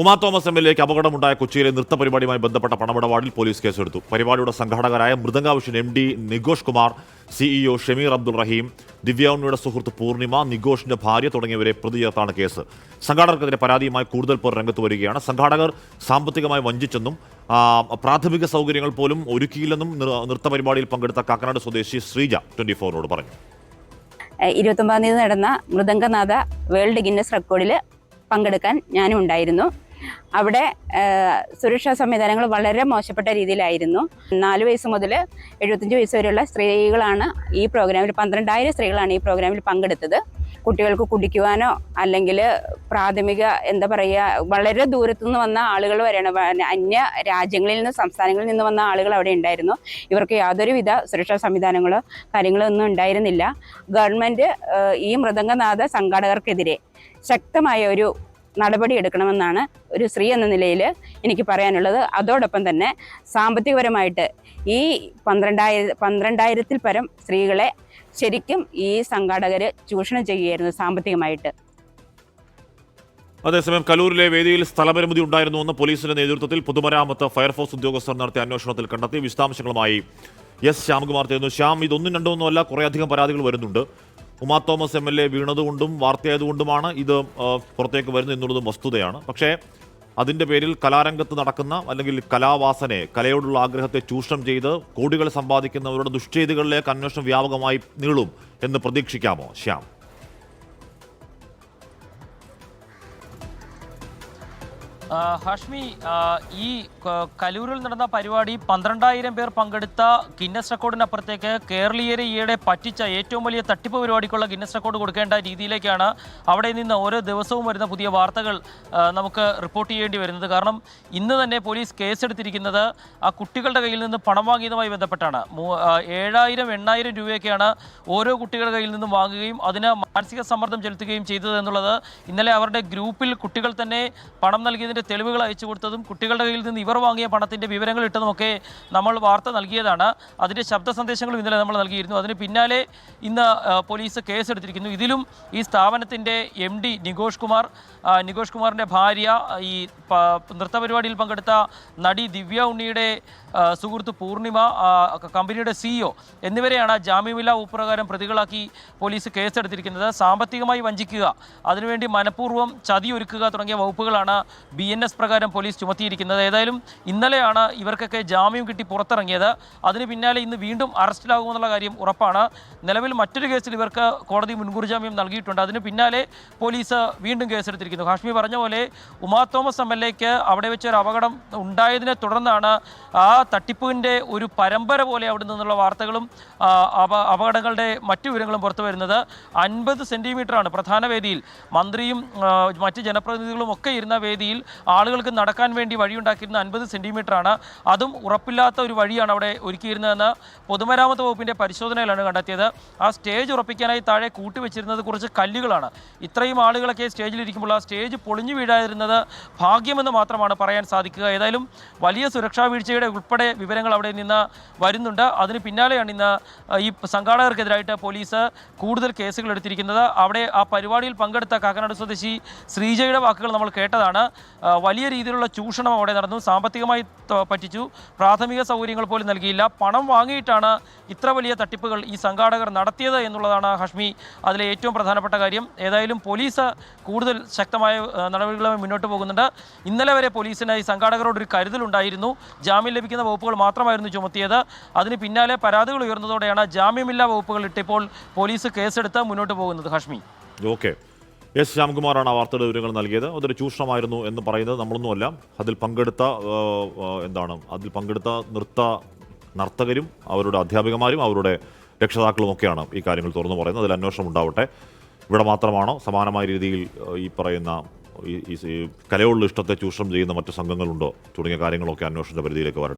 Uma Thomas M L എക്ക് അപകടമുണ്ടായ കൊച്ചിയിലെ നൃത്ത പരിപാടിയുമായി ബന്ധപ്പെട്ട പണമിടപാടിൽ പോലീസ് കേസെടുത്തു. പരിപാടിയുടെ സംഘാടകരായ Mridangavision M D Nigosh Kumar CEO Shameer Abdul Raheem ദിവ്യൗണ്ണിയുടെ സുഹൃത്ത് പൂർണിമ നിഗോഷിന്റെ ഭാര്യ തുടങ്ങിയവരെ പ്രതി ചേർത്താണ് കേസ്. സംഘാടകർക്കെതിരെ പരാതിയുമായി കൂടുതൽ പേർ രംഗത്ത് വരികയാണ്. സംഘാടകർ സാമ്പത്തികമായി വഞ്ചിച്ചെന്നും പ്രാഥമിക സൗകര്യങ്ങൾ പോലും ഒരുക്കിയില്ലെന്നും നൃത്ത പരിപാടിയിൽ പങ്കെടുത്ത കാക്കനാട് സ്വദേശി ശ്രീജ ട്വന്റി ഫോറിനോട് പറഞ്ഞു ഇരുപത്തൊമ്പതാം തീയതി നടന്ന മൃദംഗനാഥ വേൾഡ് ഗിന്നസ് റെക്കോർഡിൽ പങ്കെടുക്കാൻ ഞാനും ഉണ്ടായിരുന്നു. അവിടെ സുരക്ഷാ സംവിധാനങ്ങൾ വളരെ മോശപ്പെട്ട രീതിയിലായിരുന്നു. നാല് വയസ്സ് മുതൽ എഴുപത്തഞ്ച് വയസ്സ് വരെയുള്ള സ്ത്രീകളാണ് ഈ പ്രോഗ്രാമിൽ പന്ത്രണ്ടായിരം സ്ത്രീകളാണ് ഈ പ്രോഗ്രാമിൽ പങ്കെടുത്തത്. കുട്ടികൾക്ക് കുടിക്കുവാനോ അല്ലെങ്കിൽ പ്രാഥമിക എന്താ പറയുക വളരെ ദൂരത്തുനിന്ന് വന്ന ആളുകൾ വരെയാണ്. അന്യ രാജ്യങ്ങളിൽ നിന്ന് സംസ്ഥാനങ്ങളിൽ നിന്ന് വന്ന ആളുകൾ അവിടെ ഉണ്ടായിരുന്നു. ഇവർക്ക് യാതൊരുവിധ സുരക്ഷാ സംവിധാനങ്ങളോ കാര്യങ്ങളോ ഒന്നും ഉണ്ടായിരുന്നില്ല. ഗവൺമെന്റ് ഈ മൃദംഗനാഥ സംഘാടകർക്കെതിരെ ശക്തമായ ഒരു നടപടി എടുക്കണമെന്നാണ് ഒരു സ്ത്രീ എന്ന നിലയിൽ എനിക്ക് പറയാനുള്ളത്. അതോടൊപ്പം തന്നെ സാമ്പത്തികപരമായിട്ട് ഈ പന്ത്രണ്ടായിര പന്ത്രണ്ടായിരത്തിൽ പരം സ്ത്രീകളെ ശരിക്കും ഈ സംഘാടകർ ചൂഷണം ചെയ്യുകയായിരുന്നു സാമ്പത്തികമായിട്ട്. അതേസമയം കലൂരിലെ വേദിയിൽ സ്ഥലപരിമിതി ഉണ്ടായിരുന്നുവെന്ന് പോലീസിന്റെ നേതൃത്വത്തിൽ പൊതുമരാമത്ത് ഫയർഫോഴ്സ് ഉദ്യോഗസ്ഥർ നടത്തിയ അന്വേഷണത്തിൽ കണ്ടെത്തി വിശദാംശങ്ങളുമായി എസ് ശ്യാംകുമാർ ചെയ്യുന്നു ശ്യാം ഇതൊന്നും രണ്ടൊന്നും അല്ല കുറേയധികം പരാതികൾ വരുന്നുണ്ട്. Uma Thomas M L A വീണതുകൊണ്ടും വാർത്തയായതുകൊണ്ടുമാണ് ഇത് പുറത്തേക്ക് വരുന്നത് എന്നുള്ളതും വസ്തുതയാണ്. പക്ഷേ അതിന്റെ പേരിൽ കലാരംഗത്ത് നടക്കുന്ന അല്ലെങ്കിൽ കലാവാസനെ കലയോടുള്ള ആഗ്രഹത്തെ ചൂഷണം ചെയ്ത് കോടികൾ സമ്പാദിക്കുന്നവരുടെ ദുഷ്ചെയ്തികളിലേക്ക് അന്വേഷണം വ്യാപകമായി നീളും എന്ന് പ്രതീക്ഷിക്കാമോ? ശ്യാം. ഹാഷ്മി ഈ കലൂരിൽ നടന്ന പരിപാടി പന്ത്രണ്ടായിരം പേർ പങ്കെടുത്ത ഗിന്നസ് റെക്കോർഡിനപ്പുറത്തേക്ക് കേരളീയരെ ഈയിടെ പറ്റിച്ച ഏറ്റവും വലിയ തട്ടിപ്പ് പരിപാടിക്കുള്ള ഗിന്നസ് റെക്കോർഡ് കൊടുക്കേണ്ട രീതിയിലേക്കാണ് അവിടെ നിന്ന് ഓരോ ദിവസവും വരുന്ന പുതിയ വാർത്തകൾ നമുക്ക് റിപ്പോർട്ട് ചെയ്യേണ്ടി വരുന്നത്. കാരണം ഇന്ന് തന്നെ പോലീസ് കേസെടുത്തിരിക്കുന്നത് ആ കുട്ടികളുടെ കയ്യിൽ നിന്ന് പണം വാങ്ങിയതുമായി ബന്ധപ്പെട്ടാണ്. ഏഴായിരം എണ്ണായിരം രൂപയൊക്കെയാണ് ഓരോ കുട്ടികളുടെ കയ്യിൽ നിന്നും വാങ്ങുകയും അതിന് മാനസിക സമ്മർദ്ദം ചെലുത്തുകയും ചെയ്തത് എന്നുള്ളത് ഇന്നലെ അവരുടെ ഗ്രൂപ്പിൽ കുട്ടികൾ തന്നെ പണം നൽകിയതിന്റെ തെളിവുകൾ അയച്ചു കൊടുത്തതും കുട്ടികളുടെ കയ്യിൽ നിന്ന് ഇവർ വാങ്ങിയ പണത്തിന്റെ വിവരങ്ങൾ ഇട്ടതുമൊക്കെ നമ്മൾ വാർത്ത നൽകിയതാണ്. അതിന്റെ ശബ്ദ സന്ദേശങ്ങളും ഇന്നലെ നമ്മൾ നൽകിയിരുന്നു. അതിന് പിന്നാലെ ഇന്ന് പോലീസ് കേസെടുത്തിരിക്കുന്നു. ഇതിലും ഈ സ്ഥാപനത്തിന്റെ എം ഡി നികോഷ് കുമാർ നികോഷ് കുമാറിന്റെ ഭാര്യ ഈ നൃത്തപരിപാടിയിൽ നൃത്ത പരിപാടിയിൽ പങ്കെടുത്ത നടി ദിവ്യ ഉണ്ണിയുടെ സുഹൃത്ത് പൂർണിമ കമ്പനിയുടെ സിഇഒ എന്നിവരെയാണ് ജാമ്യമില്ലാ ഉപ്രകാരം പ്രതികളാക്കി പോലീസ് കേസെടുത്തിരിക്കുന്നത്. സാമ്പത്തികമായി വഞ്ചിക്കുക അതിനുവേണ്ടി മനഃപൂർവം ചതിയൊരുക്കുക തുടങ്ങിയ വകുപ്പുകളാണ് ബി എൻ എസ് പ്രകാരം പോലീസ് ചുമത്തിയിരിക്കുന്നത്. ഏതായാലും ഇന്നലെയാണ് ഇവർക്കൊക്കെ ജാമ്യം കിട്ടി പുറത്തിറങ്ങിയത്. അതിന് പിന്നാലെ ഇന്ന് വീണ്ടും അറസ്റ്റിലാകുമെന്നുള്ള കാര്യം ഉറപ്പാണ്. നിലവിൽ മറ്റൊരു കേസിൽ ഇവർക്ക് കോടതി മുൻകൂർ ജാമ്യം നൽകിയിട്ടുണ്ട്. അതിന് പിന്നാലെ പോലീസ് വീണ്ടും കേസെടുത്തിരിക്കുന്നു. ഹാഷ്മി പറഞ്ഞ പോലെ ഉമാ തോമസ് എം എൽ അവിടെ വെച്ച് ഒരു അപകടം ഉണ്ടായതിനെ തുടർന്നാണ് ആ തട്ടിപ്പിന്റെ ഒരു പരമ്പര പോലെ അവിടെ നിന്നുള്ള വാർത്തകളും അപകടങ്ങളുടെ മറ്റു വിവരങ്ങളും പുറത്തു വരുന്നത്. അൻപത് സെന്റിമീറ്ററാണ് പ്രധാന വേദിയിൽ മന്ത്രിയും മറ്റ് ജനപ്രതിനിധികളും ഒക്കെ ഇരുന്ന വേദിയിൽ ആളുകൾക്ക് നടക്കാൻ വേണ്ടി വഴിയുണ്ടാക്കിയിരുന്ന അൻപത് സെന്റിമീറ്ററാണ് അതും ഉറപ്പില്ലാത്ത ഒരു വഴിയാണ് അവിടെ ഒരുക്കിയിരുന്നതെന്ന് പൊതുമരാമത്ത് വകുപ്പിന്റെ പരിശോധനയിലാണ് കണ്ടെത്തിയത്. ആ സ്റ്റേജ് ഉറപ്പിക്കാനായി താഴെ കൂട്ടിവെച്ചിരുന്നത് കുറച്ച് കല്ലുകളാണ്. ഇത്രയും ആളുകളൊക്കെ സ്റ്റേജിലിരിക്കുമ്പോൾ ആ സ്റ്റേജ് പൊളിഞ്ഞു വീഴാതിരുന്നത് ഭാഗ്യമെന്ന് മാത്രമാണ് പറയാൻ സാധിക്കുക. ഏതായാലും വലിയ സുരക്ഷാ വീഴ്ചയുടെ ഉൾപ്പെടെ വിവരങ്ങൾ അവിടെ നിന്ന് വരുന്നുണ്ട്. അതിന് പിന്നാലെയാണ് ഇന്ന് ഈ സംഘാടകർക്കെതിരായിട്ട് പോലീസ് കൂടുതൽ കേസുകൾ എടുത്തിരിക്കുന്നത്. അവിടെ ആ പരിപാടിയിൽ പങ്കെടുത്ത കാക്കനാട് സ്വദേശി ശ്രീജയുടെ വാക്കുകൾ നമ്മൾ കേട്ടതാണ്. വലിയ രീതിയിലുള്ള ചൂഷണം അവിടെ നടന്നു. സാമ്പത്തികമായി പറ്റിച്ചു. പ്രാഥമിക സൗകര്യങ്ങൾ പോലും നൽകിയില്ല. പണം വാങ്ങിയിട്ടാണ് ഇത്ര വലിയ തട്ടിപ്പുകൾ ഈ സംഘാടകർ നടത്തിയത് എന്നുള്ളതാണ് ഹഷ്മി അതിലെ ഏറ്റവും പ്രധാനപ്പെട്ട കാര്യം. ഏതായാലും പോലീസ് കൂടുതൽ ശക്തമായ നടപടികളുമായി മുന്നോട്ട് പോകുന്നുണ്ട്. ഇന്നലെ വരെ പോലീസിന് ഈ സംഘാടകരോട് ഒരു കരുതലുണ്ടായിരുന്നു. ജാമ്യം ലഭിക്കുന്ന വകുപ്പുകൾ മാത്രമായിരുന്നു ചുമത്തിയത്. അതിന് പിന്നാലെ പരാതികൾ ഉയർന്നതോടെയാണ് ജാമ്യമില്ലാ വകുപ്പുകൾ ഇട്ടിപ്പോൾ പോലീസ് കേസെടുത്ത് മുന്നോട്ട് പോകുന്നത്. ഹഷ്മി. ഓക്കെ. എസ് ശ്യാംകുമാറാണ് ആ വാർത്തയുടെ വിവരങ്ങൾ നൽകിയത്. അതൊരു ചൂഷണമായിരുന്നു എന്ന് പറയുന്നത് നമ്മളൊന്നുമല്ല. അതിൽ പങ്കെടുത്ത എന്താണ് അതിൽ പങ്കെടുത്ത നൃത്ത നർത്തകരും അവരുടെ അധ്യാപികമാരും അവരുടെ രക്ഷിതാക്കളും ഒക്കെയാണ് ഈ കാര്യങ്ങൾ തുറന്നു പറയുന്നത്. അതിൽ അന്വേഷണം ഉണ്ടാവട്ടെ. ഇവിടെ മാത്രമാണോ സമാനമായ രീതിയിൽ ഈ പറയുന്ന ഈ ഈ ഇഷ്ടത്തെ ചൂഷണം ചെയ്യുന്ന മറ്റു സംഘങ്ങളുണ്ടോ? തുടങ്ങിയ കാര്യങ്ങളൊക്കെ അന്വേഷണത്തിന്റെ പരിധിയിലേക്ക് വരട്ടെ.